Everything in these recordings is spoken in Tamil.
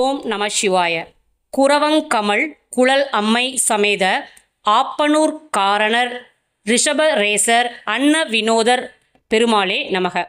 ஓம் நம சிவாய. குரவங்கமல் குழல் அம்மை சமேத ஆப்பனூர் காரணர் ரிஷபரேசர் அன்ன வினோதர் பெருமாளே நமக.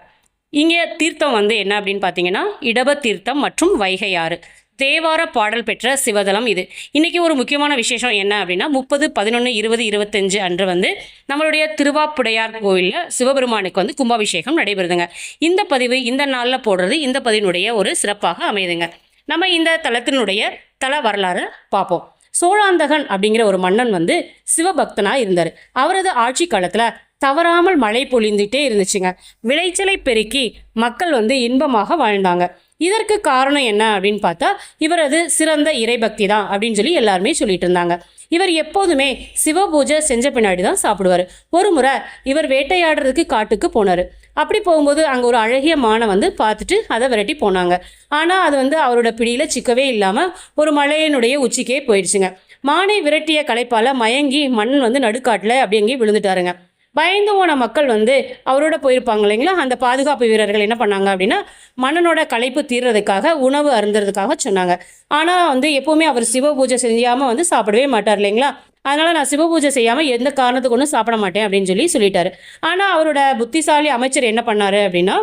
இங்கே தீர்த்தம் வந்து என்ன அப்படின்னு பார்த்தீங்கன்னா இடப தீர்த்தம் மற்றும் வைகையாறு. தேவார பாடல் பெற்ற சிவதலம் இது. இன்றைக்கி ஒரு முக்கியமான விசேஷம் என்ன அப்படின்னா முப்பது பதினொன்று இருபது இருபத்தஞ்சு அன்று வந்து நம்மளுடைய திருவாப்புடையார் கோயிலில் சிவபெருமானுக்கு வந்து கும்பாபிஷேகம் நடைபெறுதுங்க. இந்த பதிவு இந்த நாளில் போடுறது இந்த பதிவினுடைய ஒரு சிறப்பாக அமையுதுங்க. நம்ம இந்த தலத்தினுடைய தல வரலாறு பார்ப்போம். சோழாந்தகன் அப்படிங்கிற ஒரு மன்னன் வந்து சிவபக்தனாக இருந்தார். அவரது ஆட்சி காலத்தில் தவறாமல் மழை பொழிந்துட்டே இருந்துச்சுங்க. விளைச்சலை பெருக்கி மக்கள் வந்து இன்பமாக வாழ்ந்தாங்க. இதற்கு காரணம் என்ன அப்படின்னு பார்த்தா இவரது சிறந்த இறைபக்தி தான் அப்படின்னு சொல்லி எல்லாருமே சொல்லிட்டு இருந்தாங்க. இவர் எப்போதுமே சிவ பூஜை செஞ்ச பின்னாடி தான் சாப்பிடுவார். ஒரு முறை இவர் வேட்டையாடுறதுக்கு காட்டுக்கு போனார். அப்படி போகும்போது அங்கே ஒரு அழகிய மானை வந்து பார்த்துட்டு அதை விரட்டி போனாங்க. ஆனால் அது வந்து அவரோட பிடியில் சிக்கவே இல்லாமல் ஒரு மலையினுடைய உச்சிக்கே போயிடுச்சுங்க. மானை விரட்டிய களைப்பால் மயங்கி மண் வந்து நடுக்காட்டில் அப்படி அங்கேயே விழுந்துட்டாருங்க. பயந்து போன மக்கள் வந்து அவரோட போயிருப்பாங்க இல்லைங்களா? அந்த பாதுகாப்பு வீரர்கள் என்ன பண்ணாங்க அப்படின்னா மன்னனோட களைப்பு தீர்றதுக்காக உணவு அருந்துறதுக்காக சொன்னாங்க. ஆனால் வந்து எப்போவுமே அவர் சிவ பூஜை செஞ்சாமல் வந்து சாப்பிடவே மாட்டார் இல்லைங்களா? அதனால் நான் சிவ பூஜை செய்யாமல் எந்த காரணத்துக்கு ஒன்றும் சாப்பிட மாட்டேன் அப்படின்னு சொல்லி சொல்லிட்டாரு. ஆனால் அவரோட புத்திசாலி அமைச்சர் என்ன பண்ணார் அப்படின்னா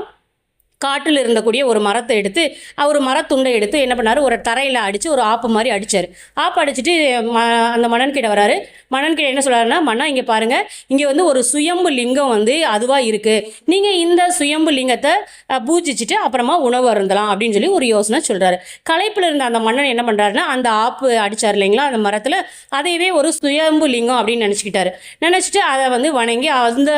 காட்டில் இருந்தக்கூடிய ஒரு மரத்தை எடுத்து அவர் மரத்துண்டை எடுத்து என்ன பண்ணார்? ஒரு தரையில் அடித்து ஒரு ஆப்பு மாதிரி அடித்தார் ஆப்பு அடிச்சுட்டு ம அந்த மணன்கிட்ட வராரு. மணன்கிட்ட என்ன சொல்கிறாருன்னா மன்னா இங்கே பாருங்கள் இங்கே வந்து ஒரு சுயம்பு லிங்கம் வந்து அதுவாக இருக்குது நீங்கள் இந்த சுயம்பு லிங்கத்தை பூஜிச்சுட்டு அப்புறமா உணவு அருந்தலாம் அப்படின்னு சொல்லி ஒரு யோசனை சொல்கிறாரு களைப்பில் இருந்த அந்த மன்னன் என்ன பண்ணுறாருன்னா அந்த ஆப்பு அடித்தார் இல்லைங்களா அந்த மரத்தில். அதையவே ஒரு சுயம்பு லிங்கம் அப்படின்னு நினச்சிக்கிட்டாரு. நினச்சிட்டு அதை வந்து வணங்கி அந்த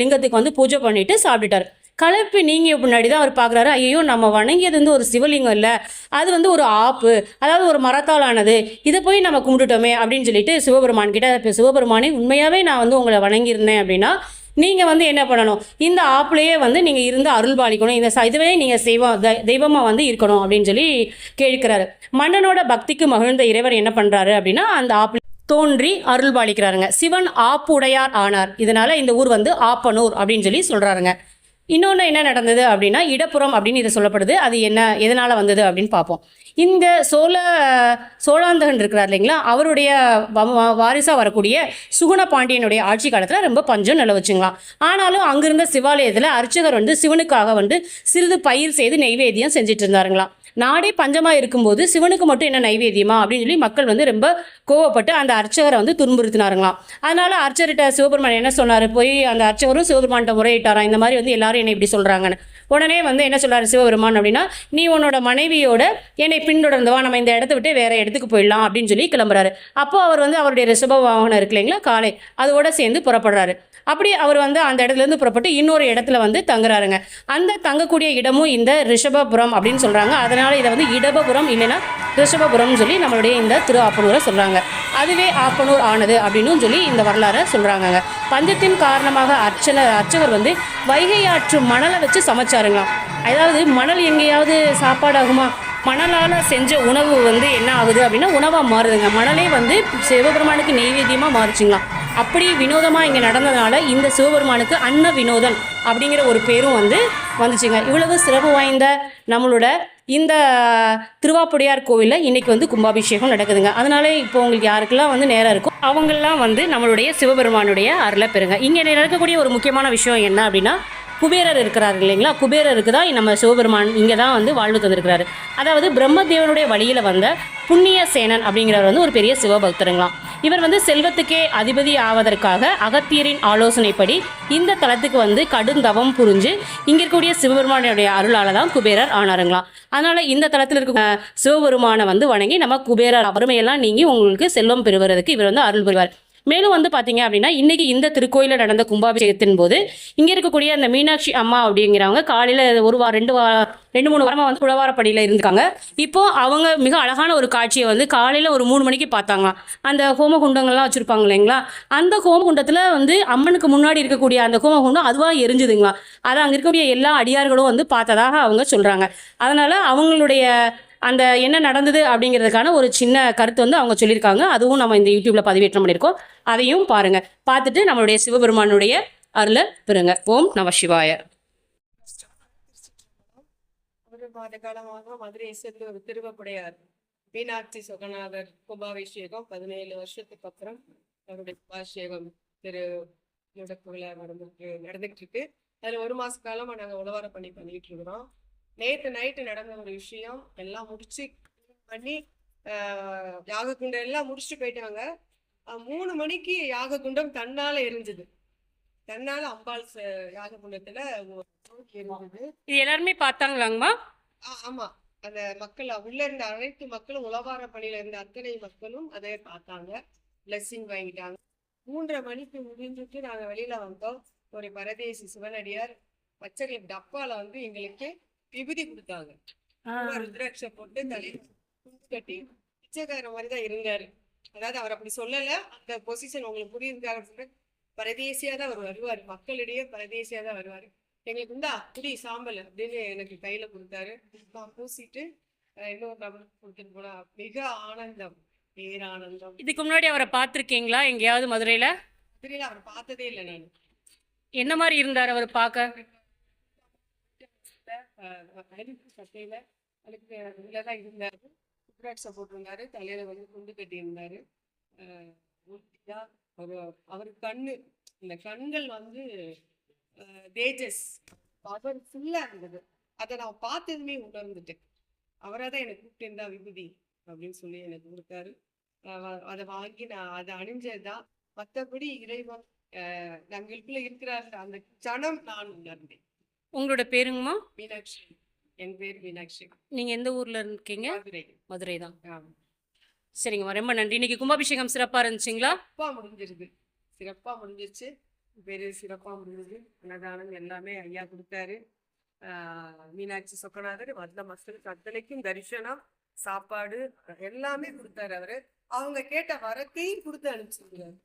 லிங்கத்துக்கு வந்து பூஜை பண்ணிவிட்டு சாப்பிட்டுட்டார். களைப்பு நீங்கிய பின்னாடி தான் அவர் பார்க்குறாரு ஐயோ நம்ம வணங்கியது வந்து ஒரு சிவலிங்கம் இல்லை. அது வந்து ஒரு ஆப்பு. அதாவது ஒரு மரத்தால் ஆனது இதை போய் நம்ம கும்பிட்டுட்டோமே அப்படின்னு சொல்லிட்டு சிவபெருமான் கிட்ட இப்போ சிவபெருமானே உண்மையாகவே நான் வந்து உங்களை வணங்கியிருந்தேன் அப்படின்னா நீங்கள் வந்து என்ன பண்ணணும்? இந்த ஆப்பிலேயே வந்து நீங்கள் இருந்து அருள் பாலிக்கணும். இந்த ச- இதுவே நீங்கள் செய்வோம் தெய்வமாக வந்து இருக்கணும் அப்படின்னு சொல்லி கேட்கிறாரு. மன்னனோட பக்திக்கு மகிழ்ந்த இறைவர் என்ன பண்ணுறாரு அப்படின்னா அந்த ஆப்பு தோன்றி அருள் பாலிக்கிறாருங்க. சிவன் ஆப்புடையார் ஆனார். இதனால இந்த ஊர் வந்து ஆப்பனூர் அப்படின்னு சொல்லி சொல்கிறாருங்க இன்னொன்று என்ன நடந்தது அப்படின்னா இடப்புறம் அப்படின்னு இது சொல்லப்படுது. அது என்ன எதனால் வந்தது அப்படின்னு பார்ப்போம். இந்த சோழ சோழாந்தகன் இருக்கிறார் இல்லைங்களா? அவருடைய வாரிசாக வரக்கூடிய சுகுண பாண்டியனுடைய ஆட்சி காலத்தில் ரொம்ப பஞ்சம் நிலவச்சுங்களாம் ஆனாலும் அங்கிருந்த சிவாலயத்தில் அர்ச்சகர் வந்து சிவனுக்காக வந்து சிறிது பயிர் செய்து நெய்வேத்தியம் செஞ்சுட்டு இருந்தாருங்களாம். நாடே பஞ்சமாக இருக்கும்போது சிவனுக்கு மட்டும் என்ன நைவேத்தியமா அப்படின்னு சொல்லி மக்கள் வந்து ரொம்ப கோவப்பட்டு அந்த அர்ச்சகரை வந்து துன்புறுத்தினாருங்களாம் அதனால அர்ச்சர்கிட்ட சிவபெருமான் என்ன சொன்னார்? போய் அந்த அர்ச்சகரும் சிவபெருமான்கிட்ட முறையிட்டாராம். இந்த மாதிரி வந்து எல்லாரும் என்னை இப்படி சொல்கிறாங்கன்னு உடனே வந்து என்ன சொல்கிறார் சிவபெருமான் அப்படின்னா நீ உன்னோட மனைவியோட என்னை பின்தொடர்ந்து வா. நம்ம இந்த இடத்த விட்டு வேற இடத்துக்கு போயிடலாம் அப்படின்னு சொல்லி கிளம்புறாரு. அப்போ அவர் வந்து அவருடைய ரிஷப வாகனம் இருக்கு இல்லைங்களா காலை அதோட சேர்ந்து புறப்படுறாரு. அப்படி அவர் வந்து அந்த இடத்துல இருந்து புறப்பட்டு இன்னொரு இடத்துல வந்து தங்குறாருங்க. அந்த தங்கக்கூடிய இடமும் இந்த ரிஷபபுரம் அப்படின்னு சொல்கிறாங்க அதனால் இதை வந்து இடபபுரம் இல்லைன்னா ரிஷபபுரம்னு சொல்லி நம்மளுடைய இந்த திரு ஆப்பனூரை சொல்கிறாங்க அதுவே ஆப்பனூர் ஆனது அப்படின்னு சொல்லி இந்த வரலாறை சொல்கிறாங்க பஞ்சத்தின் காரணமாக அர்ச்சனை அர்ச்சகர் வந்து வைகை ஆற்று மணலை வச்சு சமைச்சாருங்களாம். அதாவது மணல் எங்கேயாவது சாப்பாடாகுமா? மணலால் செஞ்ச உணவு வந்து என்ன ஆகுது அப்படின்னா உணவாக மாறுதுங்க. மணலே வந்து சிவபெருமானுக்கு நெய்வேத்தியமாக மாறுச்சுங்களாம். அப்படி வினோதமாக இங்கே நடந்ததுனால இந்த சிவபெருமானுக்கு அன்ன வினோதன் அப்படிங்கிற ஒரு பேரும் வந்து வந்துச்சுங்க. இவ்வளவு சிறப்பு வாய்ந்த நம்மளோட இந்த திருவாப்புடையார் கோவிலில் இன்றைக்கி வந்து கும்பாபிஷேகம் நடக்குதுங்க. அதனால் இப்போ உங்களுக்கு யாருக்கெல்லாம் வந்து நேரம் இருக்கும் அவங்கெல்லாம் வந்து நம்மளுடைய சிவபெருமானுடைய அருளை பெறுங்க. இங்கே நடக்கக்கூடிய ஒரு முக்கியமான விஷயம் என்ன அப்படின்னா குபேரர் இருக்கிறார் இல்லைங்களா? குபேரருக்கு தான் நம்ம சிவபெருமான் இங்கே தான் வந்து வாழ்வு தந்திருக்கிறாரு. அதாவது பிரம்மதேவனுடைய வழியில் வந்த புண்ணிய சேனன் அப்படிங்கிறவர் வந்து ஒரு பெரிய சிவபக்தருங்களாம். இவர் வந்து செல்வத்துக்கே அதிபதி ஆவதற்காக அகத்தியரின் ஆலோசனைப்படி இந்த தலத்துக்கு வந்து கடும் தவம் புரிஞ்சு இங்க இருக்கக்கூடிய சிவபெருமானுடைய அருளால தான் குபேரர் ஆனாருங்களாம் அதனால இந்த தளத்தில் இருக்க சிவபெருமானை வந்து வணங்கி நம்ம குபேரர் வறுமையெல்லாம் நீங்கி உங்களுக்கு செல்வம் பெறுவதற்கு இவர் வந்து அருள் புரிவார். மேலும் வந்து பார்த்தீங்க அப்படின்னா இன்னைக்கு இந்த திருக்கோயிலில் நடந்த கும்பாபிஷேகத்தின் போது இங்கே இருக்கக்கூடிய அந்த மீனாட்சி அம்மா அப்படிங்கிறவங்க காலையில் ஒரு வாரம் ரெண்டு வா ரெண்டு மூணு வாரமாக வந்து குழவாரப்படியில் இருந்திருக்காங்க. இப்போ அவங்க மிக அழகான ஒரு காட்சியை வந்து காலையில் ஒரு மூணு மணிக்கு பார்த்தாங்களாம் அந்த ஹோமகுண்டங்கள்லாம் வச்சுருப்பாங்க இல்லைங்களா? அந்த ஹோமகுண்டத்தில் வந்து அம்மனுக்கு முன்னாடி இருக்கக்கூடிய அந்த ஹோமகுண்டம் அதுவாக எரிஞ்சுதுங்களா? அதை அங்கே இருக்கக்கூடிய எல்லா அடியார்களும் வந்து பார்த்ததாக அவங்க சொல்கிறாங்க அதனால் அவங்களுடைய அந்த என்ன நடந்தது அப்படிங்கிறதுக்கான ஒரு சின்ன கருத்து வந்து அவங்க சொல்லியிருக்காங்க. அதுவும் நம்ம இந்த யூடியூப்ல பதிவேற்றம் பண்ணியிருக்கோம். அதையும் பாருங்க. பார்த்துட்டு நம்மளுடைய சிவபெருமானுடைய அருளை பெறுங்க. ஓம் நம சிவாய. அவரோட மாத காலமாக மதுரையை சேர்ந்த ஒரு திருவப்புடையார் மீனாட்சி சுகநாதர் கும்பாபிஷேகம் பதினேழு வருஷத்துக்கு அப்புறம் அவருடைய கும்பாபிஷேகம் திரு முடக்கு நடந்துட்டு நடந்துகிட்டு இருக்கு. அதுல ஒரு மாச காலமா நாங்க உழவார பண்ணி பண்ணிட்டு இருக்கிறோம். நேத்து நைட்டு நடந்த ஒரு விஷயம். எல்லாம் முடிச்சு பண்ணி யாக குண்டம் எல்லாம் முடிச்சுட்டு போயிட்டாங்க. மூணு மணிக்கு யாக குண்டம் தன்னால எரிஞ்சது. தன்னால அம்பாள் யாக குண்டத்துல எல்லாருமே பார்த்தாங்களாங்கம்மா? ஆமா. அந்த மக்கள் உள்ள இருந்த அனைத்து மக்களும் உளவார பணியில இருந்த அத்தனை மக்களும் அதை பார்த்தாங்க. பிளஸ்ஸிங் வாங்கிட்டாங்க. மூன்றரை மணிக்கு முடிஞ்சுட்டு நாங்க வெளியில வந்தோம். ஒரு பரதேசி சிவனடியார் பச்சை டப்பால வந்து எங்களுக்கு விபூதி கொடுத்தாங்க. ருத்ராட்சை போட்டு தலையில கட்டி பிச்சைக்கார மாதிரி தான் இருந்தாரு. அதாவது அவர் அப்படி சொல்லல. அந்த பொசிஷன் உங்களுக்கு சொல்றேன் பரதேசியா தான் அவர் வருவாரு. மக்களிடையே பரதேசியா தான் வருவாரு. எங்களுக்கு இந்தா குடி சாம்பல் அப்படின்னு எனக்கு கையில கொடுத்தாரு. நான் பூசிட்டு இன்னொரு நபருக்கு கொடுத்துட்டு போனா மிக ஆனந்தம் பேரானந்தம். இதுக்கு முன்னாடி அவரை பார்த்துருக்கீங்களா? எங்கேயாவது மதுரையில்? தெரியல அவர் பார்த்ததே இல்லை நான். என்ன மாதிரி இருந்தார் அவர் பார்க்க? அழுக்கு சட்டையில அழுக்கு இதுல தான் இருந்தாரு ருத்ராட்சை போட்டிருந்தாரு. தலையில வந்து குண்டு கட்டி இருந்தாரு. ஒரு அவர் கண்ணு இந்த கண்கள் வந்து தேஜஸ். பவர் ஃபுல்லா இருந்தது. அதை நான் பார்த்ததுமே உணர்ந்துட்டேன். அவரை தான் எனக்கு கூப்பிட்டு இருந்தா விபூதி அப்படின்னு சொல்லி எனக்கு கொடுத்தாரு அதை வாங்கி நான் அதை அணிஞ்சதுதான் மற்றபடி இறைவன் அஹ், நம்மளுக்குள்ள அந்த ஜனம் நான் உணர்ந்தேன். உங்களோட பேருங்கம்மா? மீனாட்சி. என் பேர் மீனாட்சி. நீங்கள் எந்த ஊரில் இருக்கீங்க? மதுரை. மதுரை தான். சரிங்கம்மா ரொம்ப நன்றி. இன்னைக்கு கும்பாபிஷேகம் சிறப்பாக இருந்துச்சுங்களா? சிறப்பா முடிஞ்சிருது. சிறப்பா முடிஞ்சிருச்சு. பேரு சிறப்பா முடிஞ்சது அன்னதானம் எல்லாமே ஐயா கொடுத்தாரு. மீனாட்சி சொக்கநாதர் வந்த மக்களுக்கு அத்தனைக்கும் தரிசனம் சாப்பாடு எல்லாமே கொடுத்தாரு அவரு. அவங்க கேட்ட வரத்தையும் கொடுத்து அனுப்பிச்சிருக்காரு.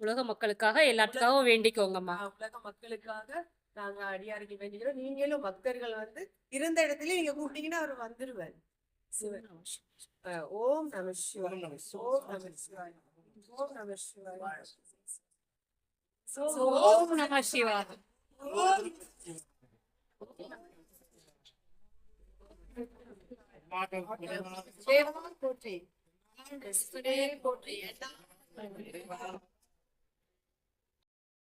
உலக மக்களுக்காக எல்லாத்துக்காகவும் வேண்டிக்கோங்கம்மா. உலக மக்களுக்காக நாங்க அடியாருக்கு வேண்டிக்கிறோம். நீங்களும் பக்தர்கள் வந்து இருந்த இடத்துல நீங்க கூப்பிட்டீங்கன்னா அவர் வந்துருவார். சிவன் ஓம் நம சிவாய ஓம் நம சிவாய ஓம் நம சிவாய ஓம் நம சிவாய போற்றி. போற்றி.